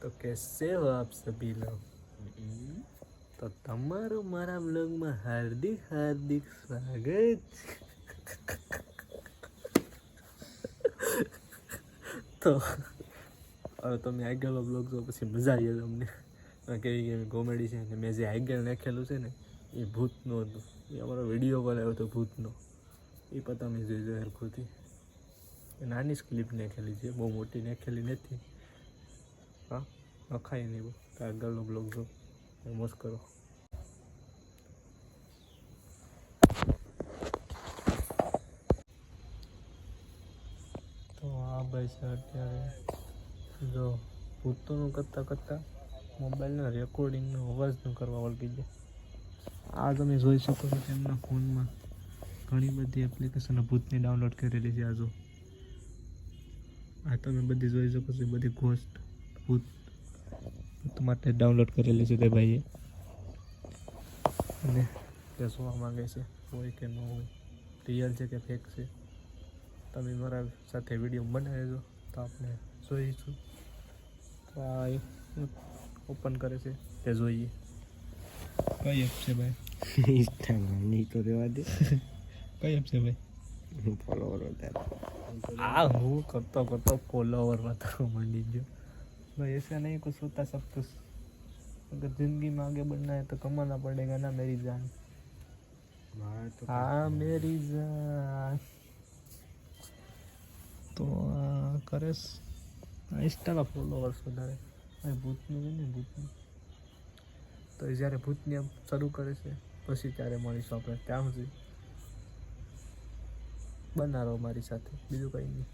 કેસે હો આપ સભી લોગ તો તમારું મારા બ્લોગમાં હાર્દિક હાર્દિક સ્વાગત. તો હવે તમે આગળનો બ્લોગ જો પછી મજા આવી જાય તમને. કેવી કેવી કોમેડી છે અને મેં જે આગળ નાખેલું છે ને એ ભૂતનું હતું. એ અમારો વીડિયો કોલ આવ્યો હતો ભૂતનો. એ પણ તમે જોઈજો હરખુંથી. નાની જ ક્લિપ નાખેલી છે બહુ મોટી નાખેલી નથી. હા? નખાય નહીં બહુ તો આગળનો બ્લોગ જો. મોજ કરો. તો આ ભાઈ છે અત્યારે, જો, ભૂતોનું કરતાં કરતાં મોબાઈલના રેકોર્ડિંગનો અવાજનું કરવા વળગી જાય આ તમે જોઈ શકો છો તેમના ફોનમાં ઘણી બધી એપ્લિકેશનો ભૂતની ડાઉનલોડ કરેલી છે આ જો. આ તમે બધી જોઈ શકો છો બધી ઘોસ્ટ ભૂત માટે ડાઉનલોડ કરેલી છે તે ભાઈએ. અને તે જોવા માગે છે હોય કે ન હોય. રિયલ છે કે ફેક છે? તમે મારા સાથે વીડિયો બનાવેજો તો આપણે જોઈશું. તો આ ઓપન કરે છે તે જોઈએ. કઈ એપ છે ભાઈ? ઇન્સ્ટાગ્રામ નહીં તો રહેવા દે. કઈ એપ છે ભાઈ? હું ફોલોવર વધારે. આ હું કરતો કરતો ફોલોવર વધારો માંડી ગયો. भाई ऐसा नहीं कुछ होता सब कुछ अगर जिंदगी में आगे बढ़ना है तो कमाना पड़ेगा ना मेरी जान મારે તો हाँ मेरी जान તો આ કરેશ આ ઇન્સ્ટાના ફોલોવર્સ વધારે આ ભૂતનું છે ને ભૂતનું તો એ જ્યારે ભૂતની આમ શરૂ કરે છે પછી ત્યારે મળીશું આપણે ત્યાં સુધી બનારો મારી સાથે બીજું કંઈ નહીં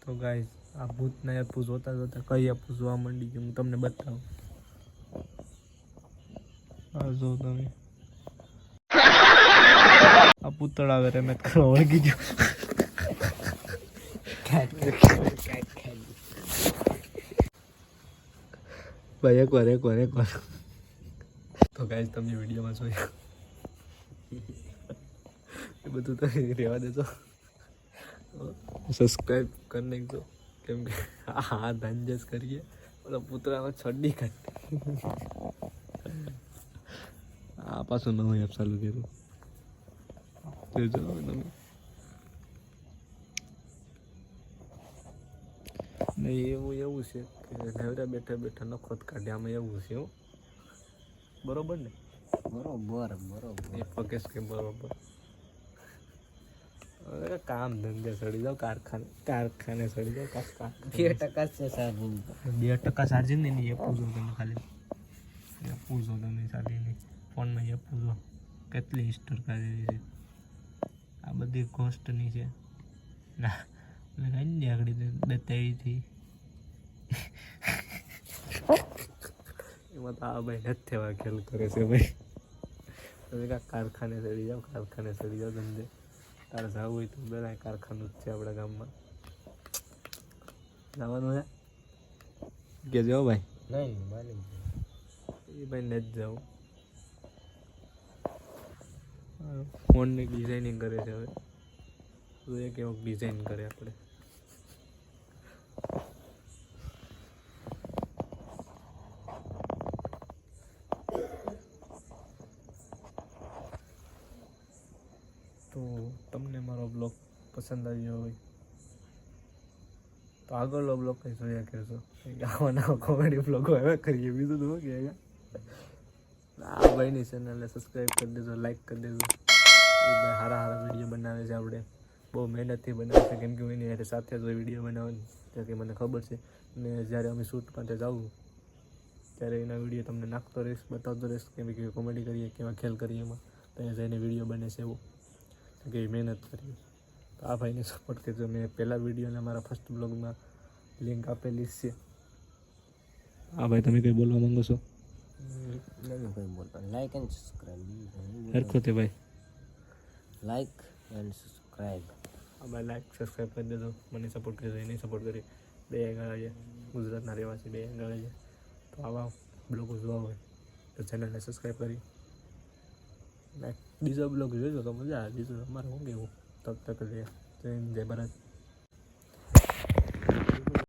તો ગાય આ ભૂતના એપું જોતા જોતા કઈ એપું જોવા માંડી ગયું હું તમને બતાવું. આ જો તમે. આ પૂતળા આવે રમત કરવા વળગી ગયો. ભાઈ એકવાર એકવાર એકવાર. તો ગાય તમે વિડીયોમાં જોયું. એ બધું તો રહેવા દેજો. સબસ્ક્રાઈબ કરી નાખજો કેમ કે હા ધંજસ કરીએ ઓલા પુતળામાં છડી કાઢી આ પાછું નવું એપ ચાલુ કર્યું જોજો તમે નહીં એવું એવું છે કે નવરા બેઠા બેઠા નખો જ કાઢે આમાં એવું છે બરોબર ને બરોબર બરોબર એ પકેશ કે બરોબર કામ ધંધે સડી જાવ કારખાને કારખાને સડી જાવ કાસ કારખાને. બે ટકા છે સાહેબ બે ટકા ચાર્જિંગ નહીં એ પૂછો તમે ખાલી. એ પૂછો તમે ખાલી ફોનમાં એ પૂછો. કેટલી હિસ્ટોર કાઢેલી છે. આ બધી કોસ્ટની છે. ના નહીં આગળ બતાવી હતી એમાં તો આ ભાઈ નથી થવા ખેલ કરે છે ભાઈ. તમે કારખાને સડી જાવ કારખાને સડી જાઓ ધંધે. તારે જવું હોય તો બધા કારખાનું જ છે આપણા ગામમાં. જવાનું છે? કે જાઓ ભાઈ? નહીં માની એ ભાઈ ને જ જાઉં ફોનની ડિઝાઇનિંગ કરે છે હવે. તો એક કેવું ડિઝાઇન કરે આપણે. તો તમને મારો બ્લોગ પસંદ આવ્યો હોય, તો આગળનો બ્લોગ કંઈ જોયા કરશો? આવા કોમેડી બ્લોગો એવા કરીએ. બીજું તો કે આ ભાઈની ચેનલને સબસ્ક્રાઈબ કરી દેજો લાઈક કરી દેજો. એ ભાઈ સારા સારા વીડિયો બનાવે છે આપણે. બહુ મહેનતથી બનાવે છે. કેમ કે હું એની સાથે જ વીડિયો બનાવવાની. કારણ કે મને ખબર છે. ને જ્યારે અમે શૂટ માટે જાઉં, ત્યારે એના વીડિયો તમને નાખતો રહીશ, બતાવતો રહીશ કે કેવી કોમેડી કરીએ, કેવા ખેલ કરીએ એમાં. ત્યાં જઈને વીડિયો બને છે એવો. કે મહેનત કરી. તો આ ભાઈને સપોર્ટ કરજો. મેં પહેલાં વિડીયોને મારા ફર્સ્ટ બ્લોગમાં લિંક આપેલી છે. હા ભાઈ તમે કંઈ બોલવા માંગો છો? લાઈક એન્ડ સબસ્ક્રાઈબ હરખો તે ભાઈ. લાઈક એન્ડ સબસ્ક્રાઈબ આ ભાઈ લાઈક સબસ્ક્રાઈબ કરી દેજો. મને સપોર્ટ કરજો. એને સપોર્ટ કરી બે ગાળા છે. ગુજરાતના રહેવાસી બે ગાળા છે. તો આવા બ્લોગો જોવા હોય તો ચેનલને સબસ્ક્રાઈબ કરી. ને બીજો બ્લોગ જોજો તો મજા આવે બીજું અમારે શું કેવું તબ તક જય જય ભારત